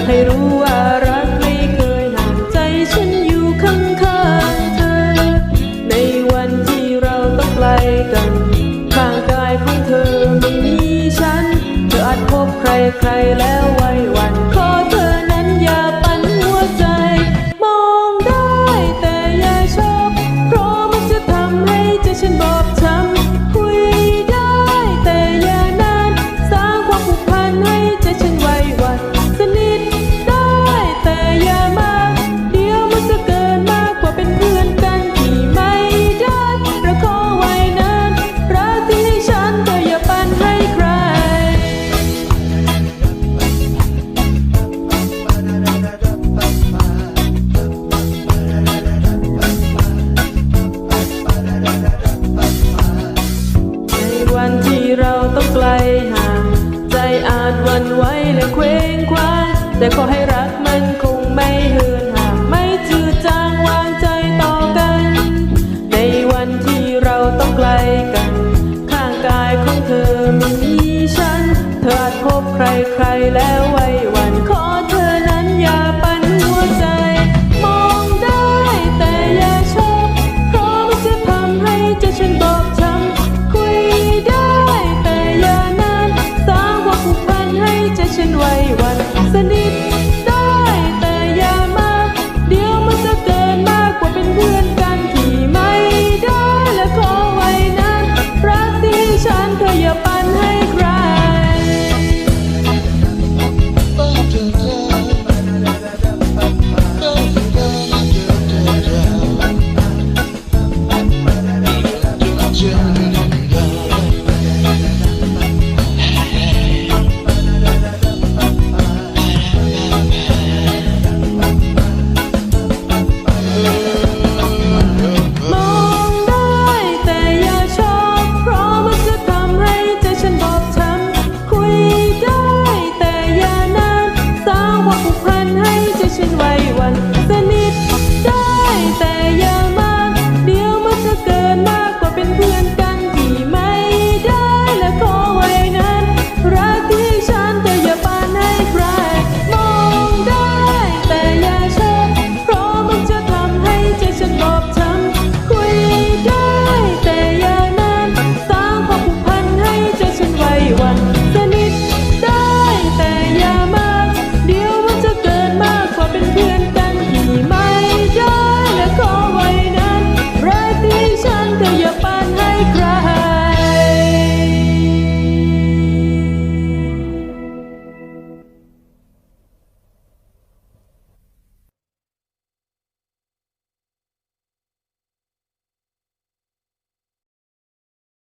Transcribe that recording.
ากให้รู้ว่ารักไม่เคยห่างใจฉันอยู่ข้างๆเธอ ในวันที่เราต้องไกลกันข้างกายของเธอไม่มีฉัน เธออาจพบใครใครๆแล้วว้วัน มันไหวและเคว้งคว้างแต่ขอให้รักมันคงไม่เหือนห่างไม่จืดจางวางใจต่อกัน ในวันที่เราต้องไกลกัน ข้างกายของเธอไม่มีฉัน เธออาจพบใครใครแล้ว